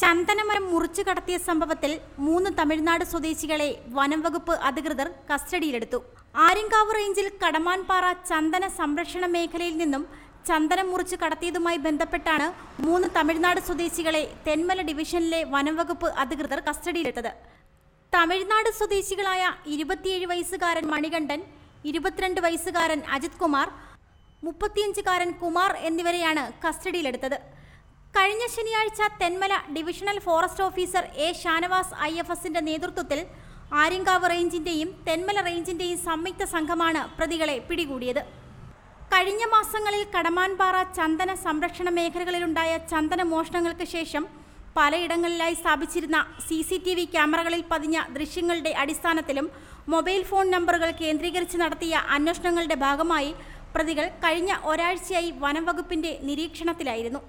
ചന്ദനമരം മുറിച്ചു കടത്തിയ സംഭവത്തിൽ മൂന്ന് തമിഴ്നാട് സ്വദേശികളെ വനംവകുപ്പ് അധികൃതർ കസ്റ്റഡിയിലെടുത്തു. ആര്യങ്കാവ് റേഞ്ചിൽ കടമാൻപാറ ചന്ദന സംരക്ഷണ മേഖലയിൽ നിന്നും ചന്ദനം മുറിച്ചു കടത്തിയതുമായി ബന്ധപ്പെട്ടാണ് മൂന്ന് തമിഴ്നാട് സ്വദേശികളെ തെന്മല ഡിവിഷനിലെ വനംവകുപ്പ് അധികൃതർ കസ്റ്റഡിയിലെടുത്തത്. തമിഴ്നാട് സ്വദേശികളായ ഇരുപത്തിയേഴ് വയസ്സുകാരൻ മണികണ്ഠൻ ഇരുപത്തിരണ്ട് വയസ്സുകാരൻ അജിത് കുമാർ മുപ്പത്തിയഞ്ചുകാരൻ കുമാർ എന്നിവരെയാണ് കസ്റ്റഡിയിലെടുത്തത്. കഴിഞ്ഞ ശനിയാഴ്ച Thenmala divisional forest officer A Shanavas I F എസിന്റെ നേതൃത്വത്തിൽ ആര്യങ്കാവ് റേഞ്ചിന്റെയും തെന്മല റേഞ്ചിന്റെയും സംയുക്ത സംഘമാണ് പ്രതികളെ പിടികൂടിയത്. കഴിഞ്ഞ മാസങ്ങളിൽ കടമാൻപാറ ചന്ദന സംരക്ഷണ മേഖലകളിലുണ്ടായ ചന്ദന മോഷണങ്ങൾക്ക് ശേഷം പലയിടങ്ങളിലായി സ്ഥാപിച്ചിരുന്ന സി സി ടി വി ക്യാമറകളിൽ പതിഞ്ഞ ദൃശ്യങ്ങളുടെ അടിസ്ഥാനത്തിലും മൊബൈൽ ഫോൺ നമ്പറുകൾ കേന്ദ്രീകരിച്ച് നടത്തിയ അന്വേഷണങ്ങളുടെ ഭാഗമായി പ്രതികൾ കഴിഞ്ഞ ഒരാഴ്ചയായി വനംവകുപ്പിന്റെ നിരീക്ഷണത്തിലായിരുന്നു.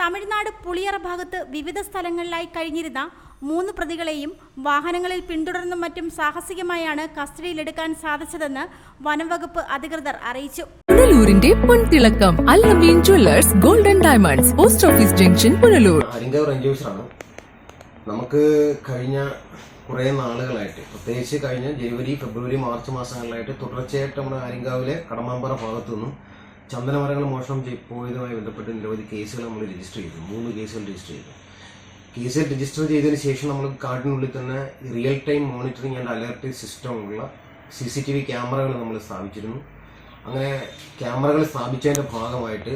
തമിഴ്നാട് പുളിയറ ഭാഗത്ത് വിവിധ സ്ഥലങ്ങളിലായി കഴിഞ്ഞിരുന്ന മൂന്ന് പ്രതികളെയും വാഹനങ്ങളിൽ പിന്തുടർന്നും മറ്റും സാഹസികമായാണ് കസ്റ്റഡിയിലെടുക്കാൻ സാധിച്ചതെന്ന് വനംവകുപ്പ് അധികൃതർ അറിയിച്ചു. പുനലൂരിന്റെ പൊൻതിളക്കം Allameen jewellers golden diamonds post office junction Punalur. നമുക്ക് കഴിഞ്ഞ കുറേ നാളുകളായിട്ട് പ്രത്യേകിച്ച് കഴിഞ്ഞ ജനുവരി ഫെബ്രുവരി മാർച്ച് മാസങ്ങളിലായിട്ട് തുടർച്ചയായിട്ട് നമ്മുടെ ആര്യങ്കാവിലെ കടമാമ്പറ ഭാഗത്തു നിന്നും ചന്ദനമരങ്ങൾ മോഷണം പോയതുമായി ബന്ധപ്പെട്ട് നിരവധി കേസുകൾ നമ്മൾ രജിസ്റ്റർ ചെയ്തു. മൂന്ന് കേസുകൾ രജിസ്റ്റർ ചെയ്തു. കേസ് രജിസ്റ്റർ ചെയ്തതിന് ശേഷം നമ്മൾ കാട്ടിനുള്ളിൽ തന്നെ real time monitoring and alert system ഉള്ള സി സി ടി വി ക്യാമറകൾ നമ്മൾ സ്ഥാപിച്ചിരുന്നു. അങ്ങനെ ക്യാമറകൾ സ്ഥാപിച്ചതിന്റെ ഭാഗമായിട്ട്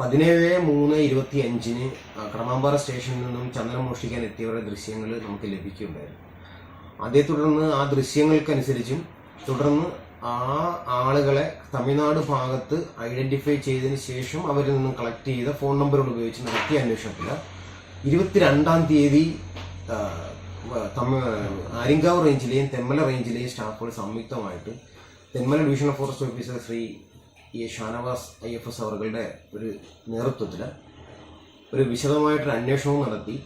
പതിനേഴ് മൂന്ന് ഇരുപത്തി അഞ്ചിന് ക്രമാമ്പാറ സ്റ്റേഷനിൽ നിന്നും ചന്ദനം മോഷ്ടിക്കാൻ എത്തിയവരുടെ ദൃശ്യങ്ങൾ നമുക്ക് ലഭിക്കുകയുണ്ടായിരുന്നു അതേ തുടർന്ന് ആ ദൃശ്യങ്ങൾക്കനുസരിച്ചും തുടർന്ന് ആ ആളുകളെ തമിഴ്നാട് ഭാഗത്ത് ഐഡന്റിഫൈ ചെയ്തതിന് ശേഷം അവരിൽ നിന്നും കളക്ട് ചെയ്ത ഫോൺ നമ്പറുകൾ ഉപയോഗിച്ച് നടത്തിയ അന്വേഷണത്തിൽ ഇരുപത്തിരണ്ടാം തീയതി ആരിങ്കാവ് റേഞ്ചിലെയും തെന്മല റേഞ്ചിലെയും സ്റ്റാഫുകൾ സംയുക്തമായിട്ട് Thenmala divisional forest officer Shri A Shanavas I F S അവരുടെ ഒരു നേതൃത്വത്തിൽ ഒരു വിശദമായിട്ടൊരു അന്വേഷണവും നടത്തി.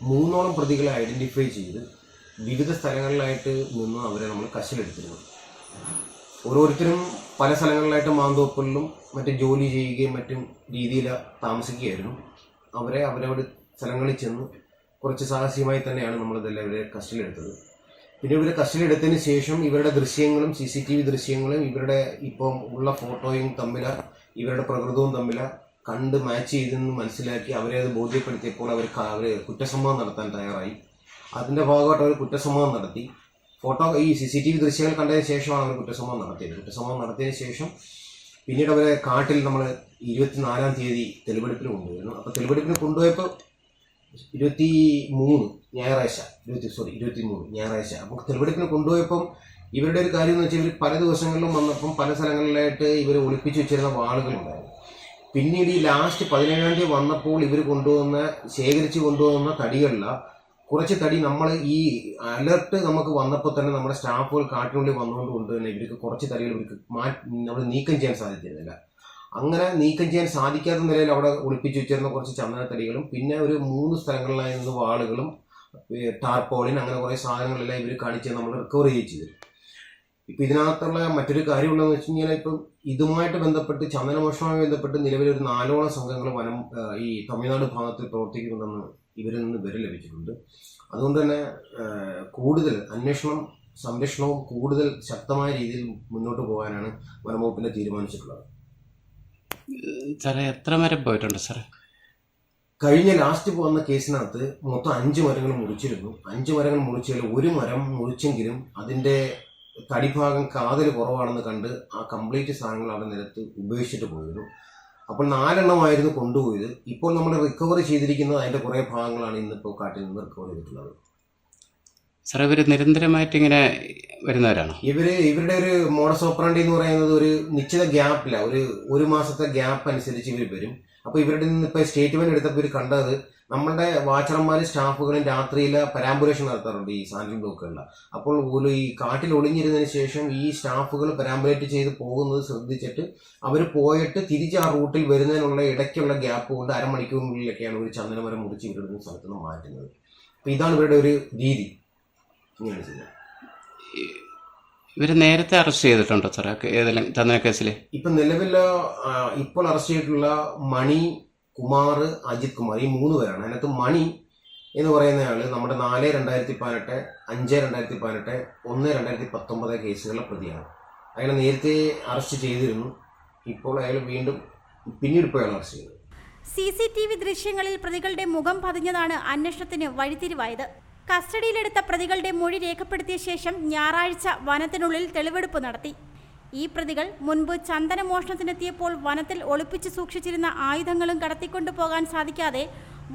മൂന്നോളം പ്രതികളെ ഐഡന്റിഫൈ ചെയ്ത് വിവിധ സ്ഥലങ്ങളിലായിട്ട് നിന്നും അവരെ നമ്മൾ കസ്റ്റഡിയെടുത്തിരുന്നു ഓരോരുത്തരും പല സ്ഥലങ്ങളിലായിട്ട് മാന്തോപ്പലിലും മറ്റും ജോലി ചെയ്യുകയും മറ്റും രീതിയിൽ താമസിക്കുകയായിരുന്നു. അവരെ അവരവിടെ സ്ഥലങ്ങളിൽ ചെന്ന് കുറച്ച് സാഹസികമായി തന്നെയാണ് നമ്മളിതെല്ലാം ഇവരെ കസ്റ്റഡിയിലെടുത്തത്. പിന്നെ ഇവരെ കസ്റ്റഡിയിലെടുത്തതിന് ശേഷം ഇവരുടെ ദൃശ്യങ്ങളും സി സി ടി വി ദൃശ്യങ്ങളും ഇവരുടെ ഇപ്പം ഉള്ള ഫോട്ടോയും തമ്മിൽ ഇവരുടെ പ്രകൃതവും തമ്മിൽ കണ്ട് മാച്ച് ചെയ്തെന്ന് മനസ്സിലാക്കി അവരെ അത് ബോധ്യപ്പെടുത്തിയപ്പോൾ അവർ അവർ കുറ്റസമ്മതം നടത്താൻ തയ്യാറായി. അതിന്റെ ഭാഗമായിട്ട് അവർ കുറ്റസമ്മതം നടത്തി. ഫോട്ടോ ഈ സി സി ടി വി ദൃശ്യങ്ങൾ കണ്ടതിന് ശേഷമാണ് അവർ കുറ്റസമ്മതം നടത്തിയത്. കുറ്റസമ്മതം നടത്തിയതിന് ശേഷം പിന്നീട് അവരെ കാട്ടിൽ നമ്മൾ ഇരുപത്തിനാലാം തീയതി തെളിവെടുപ്പിന് കൊണ്ടുപോയിരുന്നു അപ്പോൾ തെളിവെടുപ്പിന് കൊണ്ടുപോയപ്പോൾ ഇരുപത്തി മൂന്ന് ഞായറാഴ്ച ഇരുപത്തി സോറി ഇരുപത്തി മൂന്ന് ഞായറാഴ്ച. അപ്പോൾ തെളിവെടുപ്പിന് കൊണ്ടുപോയപ്പം ഇവരുടെ ഒരു കാര്യം എന്ന് വെച്ചാൽ ഇവർ പല ദിവസങ്ങളിലും വന്നപ്പം പല സ്ഥലങ്ങളിലായിട്ട് ഇവർ ഒളിപ്പിച്ചു വെച്ചിരുന്ന വാളുകളുണ്ടായിരുന്നു പിന്നീട് ഈ ലാസ്റ്റ് പതിനേഴാം തീയതി വന്നപ്പോൾ ഇവർ കൊണ്ടുവന്ന ശേഖരിച്ച് കൊണ്ടുവന്ന തടികളില കുറച്ച് തടി നമ്മൾ ഈ അലർട്ട് നമുക്ക് വന്നപ്പോൾ തന്നെ നമ്മുടെ സ്റ്റാഫുകൾ കാട്ടിനുള്ളിൽ വന്നുകൊണ്ട് കൊണ്ട് തന്നെ ഇവർക്ക് കുറച്ച് തടികൾ ഇവർക്ക് നമ്മൾ നീക്കം ചെയ്യാൻ സാധിച്ചിരുന്നില്ല. അങ്ങനെ നീക്കം ചെയ്യാൻ സാധിക്കാത്ത നിലയിൽ അവിടെ ഒളിപ്പിച്ചു വെച്ചിരുന്ന കുറച്ച് ചന്ദനത്തടികളും പിന്നെ ഒരു മൂന്ന് സ്ഥലങ്ങളിലായി നിന്ന് വാളുകളും ടാർപോളിൻ അങ്ങനെ കുറേ സാധനങ്ങളെല്ലാം ഇവർ കാണിച്ച് നമ്മൾ റിക്കവർ ചെയ്യിച്ചു ചെയ്തു. ഇപ്പം ഇതിനകത്തുള്ള മറ്റൊരു കാര്യമുള്ളതെന്ന് വെച്ച് കഴിഞ്ഞാൽ ഇപ്പം ഇതുമായിട്ട് ബന്ധപ്പെട്ട് ചന്ദനമോഷണവുമായി ബന്ധപ്പെട്ട് നിലവിൽ ഒരു നാലോളം സംഘങ്ങൾ വനം ഈ തമിഴ്നാട് ഭാഗത്ത് പ്രവർത്തിക്കുന്നുണ്ടെന്ന് ഇവരിൽ നിന്ന് വിവരം ലഭിച്ചിട്ടുണ്ട്. അതുകൊണ്ട് തന്നെ കൂടുതൽ അന്വേഷണം സംരക്ഷണവും കൂടുതൽ ശക്തമായ രീതിയിൽ മുന്നോട്ട് പോകാനാണ് വനംവകുപ്പിന്റെ തീരുമാനിച്ചിട്ടുള്ളത്. സാറേ എത്ര മരം പോയിട്ടുണ്ട് സാറേ? കഴിഞ്ഞ ലാസ്റ്റ് പോകുന്ന കേസിനകത്ത് മൊത്തം അഞ്ച് മരങ്ങൾ മുറിച്ചിരുന്നു. അഞ്ച് മരങ്ങൾ മുറിച്ചതിൽ ഒരു മരം മുറിച്ചെങ്കിലും അതിന്റെ തടിഭാഗം കാതൽ കുറവാണെന്ന് കണ്ട് ആ കംപ്ലീറ്റ് സാധനങ്ങൾ അവിടെ നിരത്ത് ഉപേക്ഷിച്ചിട്ട് പോയിരുന്നു. അപ്പോൾ നാലെണ്ണമായിരുന്നു കൊണ്ടുപോയത്. ഇപ്പോൾ നമ്മൾ റിക്കവർ ചെയ്തിരിക്കുന്നത് അതിന്റെ കുറേ ഭാഗങ്ങളാണ് ഇന്നിപ്പോൾ കാട്ടിൽ നിന്ന് റിക്കവർ ചെയ്തിട്ടുള്ളത്. സാർ ഇവർ നിരന്തരമായിട്ട് ഇങ്ങനെ വരുന്നവരാണ്? ഇവർ ഇവരുടെ ഒരു മോഡസ് ഓപ്പറാണ്ടി എന്ന് പറയുന്നത് ഒരു നിശ്ചിത ഗ്യാപ്പില്ല ഒരു ഒരു മാസത്തെ ഗ്യാപ്പ് അനുസരിച്ച് ഇവർ വരും. അപ്പോൾ ഇവരുടെ നിന്ന് ഇപ്പോൾ സ്റ്റേറ്റ്മെന്റ് എടുത്തപ്പോൾ ഇവർ കണ്ടത് നമ്മളുടെ വാച്ചർമാരും സ്റ്റാഫുകളും രാത്രിയിൽ പരാമ്പുലേഷൻ നടത്താറുണ്ട് ഈ സാൻഡിൽ ബ്ലോക്കുകളിൽ അപ്പോൾ ഈ കാട്ടിൽ ഒളിഞ്ഞിരുന്നതിന് ശേഷം ഈ സ്റ്റാഫുകൾ പരാമ്പുലേറ്റ് ചെയ്ത് പോകുന്നത് ശ്രദ്ധിച്ചിട്ട് അവർ പോയിട്ട് തിരിച്ച് ആ റൂട്ടിൽ വരുന്നതിനുള്ള ഇടയ്ക്കുള്ള ഗ്യാപ്പ് കൊണ്ട് അരമണിക്കൂറിനുള്ളിലൊക്കെയാണ് ഒരു ചന്ദനമരം മുറിച്ച് ഇവരുടെ സ്ഥലത്ത് നിന്ന് മാറ്റുന്നത്. അപ്പം ഇതാണ് ഇവരുടെ ഒരു രീതി. ഇങ്ങനെയാണ് ചെയ്യുന്നത്. ഇവർ നേരത്തെ അറസ്റ്റ് ചെയ്തിട്ടുണ്ടോ സാറേ? ഏതെങ്കിലും ചന്ദന കേസിൽ ഇപ്പൊ നിലവിൽ ഇപ്പോൾ അറസ്റ്റ് ചെയ്തിട്ടുള്ള മണി കുമാർ അജിത് കുമാർ ഈ മൂന്ന് പേരാണ്. അതിനകത്ത് മണി എന്ന് പറയുന്നയാൾ നമ്മുടെ നാല് രണ്ടായിരത്തി പതിനെട്ട് അഞ്ച് രണ്ടായിരത്തി പതിനെട്ട് ഒന്ന് രണ്ടായിരത്തി പത്തൊമ്പത് കേസുകളിലെ പ്രതിയാണ്. അയാളെ നേരത്തെ അറസ്റ്റ് ചെയ്തിരുന്നു. ഇപ്പോൾ അയാൾ വീണ്ടും പിന്നീട് ഇപ്പോൾ അയാൾ അറസ്റ്റ് ചെയ്തു സി സി ടി വി ദൃശ്യങ്ങളിൽ പ്രതികളുടെ മുഖം പതിഞ്ഞതാണ് അന്വേഷണത്തിന് വഴിത്തിരിവായത്. കസ്റ്റഡിയിലെടുത്ത പ്രതികളുടെ മൊഴി രേഖപ്പെടുത്തിയ ശേഷം ഞായറാഴ്ച വനത്തിനുള്ളിൽ തെളിവെടുപ്പ് നടത്തി. ഈ പ്രതികൾ മുൻപ് ചന്ദന മോഷണത്തിനെത്തിയപ്പോൾ വനത്തിൽ ഒളിപ്പിച്ച് സൂക്ഷിച്ചിരുന്ന ആയുധങ്ങളും കടത്തിക്കൊണ്ടു പോകാൻ സാധിക്കാതെ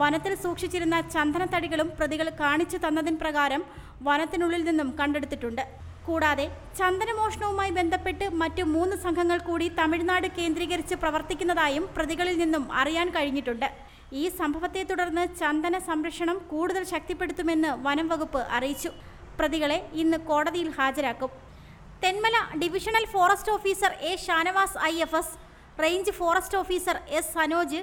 വനത്തിൽ സൂക്ഷിച്ചിരുന്ന ചന്ദനത്തടികളും പ്രതികൾ കാണിച്ചു തന്നതിന് പ്രകാരം വനത്തിനുള്ളിൽ നിന്നും കണ്ടെടുത്തിട്ടുണ്ട്. കൂടാതെ ചന്ദനമോഷണവുമായി ബന്ധപ്പെട്ട് മറ്റു മൂന്ന് സംഘങ്ങൾ കൂടി തമിഴ്നാട് കേന്ദ്രീകരിച്ച് പ്രവർത്തിക്കുന്നതായും പ്രതികളിൽ നിന്നും അറിയാൻ കഴിഞ്ഞിട്ടുണ്ട്. ഈ സംഭവത്തെ തുടർന്ന് ചന്ദന സംരക്ഷണം കൂടുതൽ ശക്തിപ്പെടുത്തുമെന്ന് വനം വകുപ്പ് അറിയിച്ചു. പ്രതികളെ ഇന്ന് കോടതിയിൽ ഹാജരാക്കും. Thenmala divisional forest officer A Shanavas I F S range forest officer S Sanoj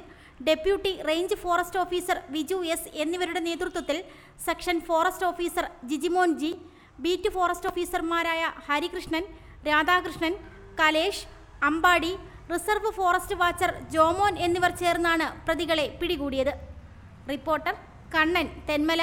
deputy range forest officer Viju S എന്നിവരുടെ നേതൃത്വത്തിൽ section forest officer Jijimon G beat forest ഓഫീസർമാരായ Harikrishnan Radhakrishnan Kalesh Ambadi reserve forest watcher Jomon എന്നിവർ ചേർന്നാണ് പ്രതികളെ പിടികൂടിയത്. Reporter Kannan Thenmala.